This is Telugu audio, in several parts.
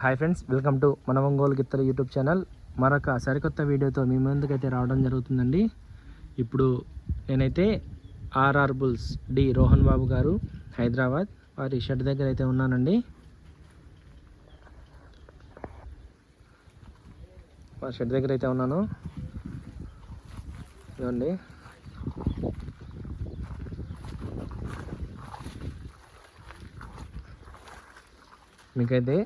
హాయ్ ఫ్రెండ్స్ వెల్కమ్ టు మన ఒంగోలు గిత్తల యూట్యూబ్ ఛానల్. మరొక సరికొత్త వీడియోతో మీ ముందుకైతే రావడం జరుగుతుందండి. ఇప్పుడు నేనైతే RR bulls D Rohan Babu గారు హైదరాబాద్ వారి షెడ్ దగ్గర అయితే ఉన్నానండి. వారి షెడ్ దగ్గర అయితే ఉన్నాను. ఇదండి మీకైతే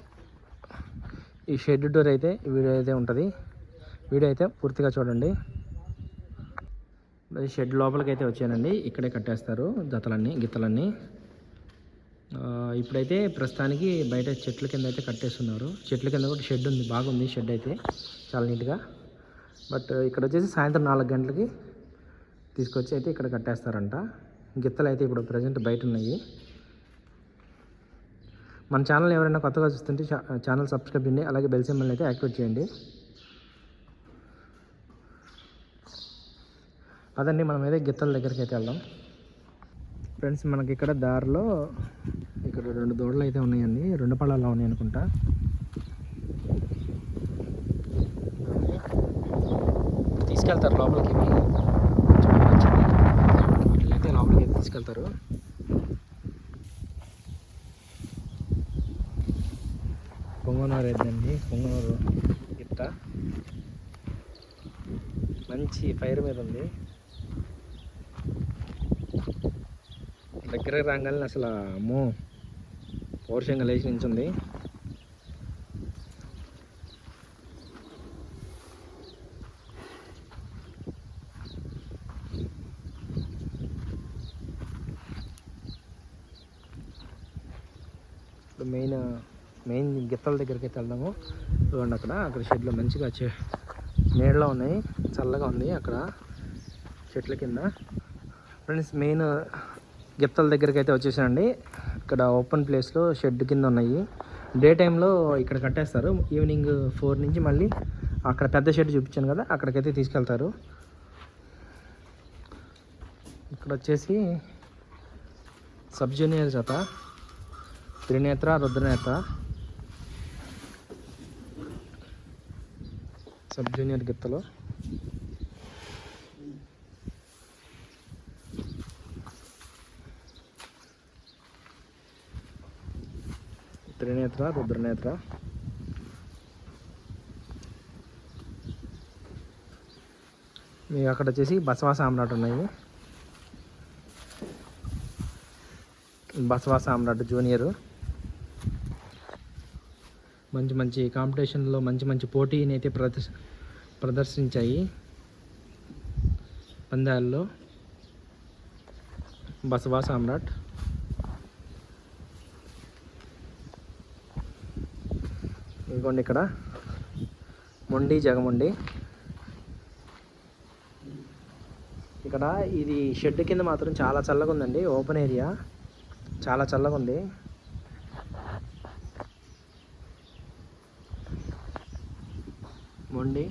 ఈ షెడ్ డోర్ అయితే వీడియో అయితే ఉంటుంది. వీడియో అయితే పూర్తిగా చూడండి. మరి షెడ్ లోపలికి అయితే వచ్చానండి. ఇక్కడే కట్టేస్తారు జతలన్నీ గిత్తలన్నీ. ఇప్పుడైతే ప్రస్తుతానికి బయట చెట్ల కింద అయితే కట్టేస్తున్నారు. చెట్ల కింద కూడా షెడ్ ఉంది బాగుంది షెడ్ అయితే. చాలా నీట్గా. బట్ ఇక్కడ వచ్చేసి సాయంత్రం నాలుగు గంటలకి తీసుకొచ్చి అయితే ఇక్కడ కట్టేస్తారంట. గిత్తలు అయితే ఇప్పుడు ప్రజెంట్ బయట ఉన్నాయి. మన ఛానల్ ఎవరైనా కొత్తగా చూస్తుంటే ఛానల్ సబ్స్క్రైబ్ చేయండి. అలాగే బెల్ సింబల్ అయితే యాక్టివేట్ చేయండి. అదండి మనం అయితే గిత్తల దగ్గరికి అయితే వెళ్దాం. ఫ్రెండ్స్ మనకి ఇక్కడ దారిలో ఇక్కడ రెండు దూడలు అయితే ఉన్నాయండి. రెండు పళ్ళల్లో ఉన్నాయి అనుకుంటా. తీసుకెళ్తారు లోపలికి. అయితే వీళ్ళైతే లోపలికి అయితే తీసుకెళ్తారు. పొంగనూరు ఎద్దండి పొంగనూరు గిత్త మంచి ఫైర్ మీద ఉంది. దగ్గర రాగానే అసలు అమ్మో పౌరుషంగా లేచి నించుంది. ఇప్పుడు మెయిన్ మెయిన్ గిత్తల దగ్గరికి అయితే వెళ్దాము. చూడండి అక్కడ అక్కడ షెడ్లో మంచిగా చె నీడలో ఉన్నాయి చల్లగా ఉంది అక్కడ చెట్ల కింద. ఫ్రెండ్స్ మెయిన్ గిత్తల దగ్గరికి అయితే వచ్చేసానండి. ఇక్కడ ఓపెన్ ప్లేస్లో షెడ్ కింద ఉన్నాయి. డే టైంలో ఇక్కడ కట్టేస్తారు. ఈవినింగ్ ఫోర్ నుంచి మళ్ళీ అక్కడ పెద్ద షెడ్ చూపించాను కదా అక్కడికైతే తీసుకెళ్తారు. ఇక్కడ వచ్చేసి సబ్ జూనియర్ జత త్రినేత్ర రుద్రనేత్ర. Sub junior గిత్తలో. త్రినేత్ర రుద్రనేత్ర మీకు అక్కడ వచ్చేసి బసవా సామ్రాట్ ఉన్నాయి బసవా సామ్రాట్ జూనియర్. మంచి మంచి కాంపిటీషన్లో మంచి మంచి పోటీని అయితే ప్రదర్శ ప్రదర్శించాయి. పందాల్లో బసవా సామ్రాట్. ఇదిగోండి ఇక్కడ. మొండి జగముండి. ఇక్కడ ఇది షెడ్ కింద మాత్రం చాలా చల్లగా ఉందండి ఓపెన్ ఏరియా. చాలా చల్లగా ఉంది మొండి.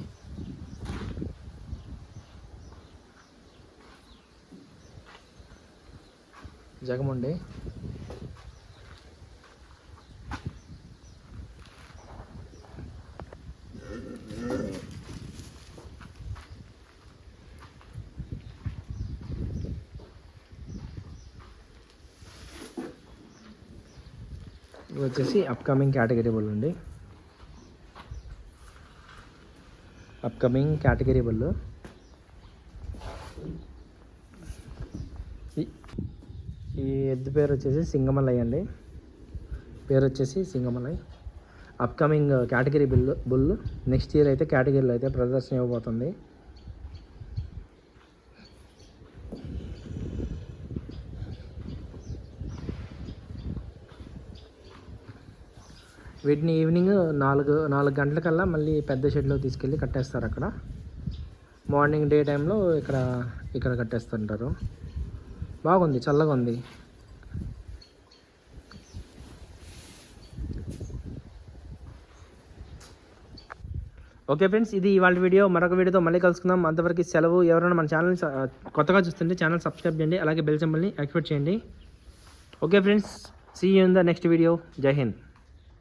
జగముండి వచ్చేసి అప్కమింగ్ కేటగిరీ బుల్ అండి కమింగ్ కేటగిరీ బుల్ ఈ- ఈ ఎద్దు పేరు వచ్చేసి సింగమలై అండి. పేరు వచ్చేసి Singamalai. Upcoming category bill bull next year అయితే కేటగిరీలో అయితే ప్రదర్శన ఇవ్వబోతుంది. వీటిని ఈవినింగ్ నాలుగు నాలుగు గంటలకల్లా మళ్ళీ పెద్ద షెడ్లో తీసుకెళ్ళి కట్టేస్తారు అక్కడ. మార్నింగ్ డే టైంలో ఇక్కడ ఇక్కడ కట్టేస్తుంటారు. బాగుంది చల్లగా ఉంది. ఓకే ఫ్రెండ్స్ ఇది ఇవాళ వీడియో. మరొక వీడియోతో మళ్ళీ కలుసుకుందాం. అంతవరకు సెలవు. ఎవరైనా మన ఛానల్ కొత్తగా చూస్తుంటే ఛానల్ సబ్స్క్రైబ్ చేయండి. అలాగే బెల్ సింబల్ని యాక్టివేట్ చేయండి. Okay friends see you in the next video Jai Hind.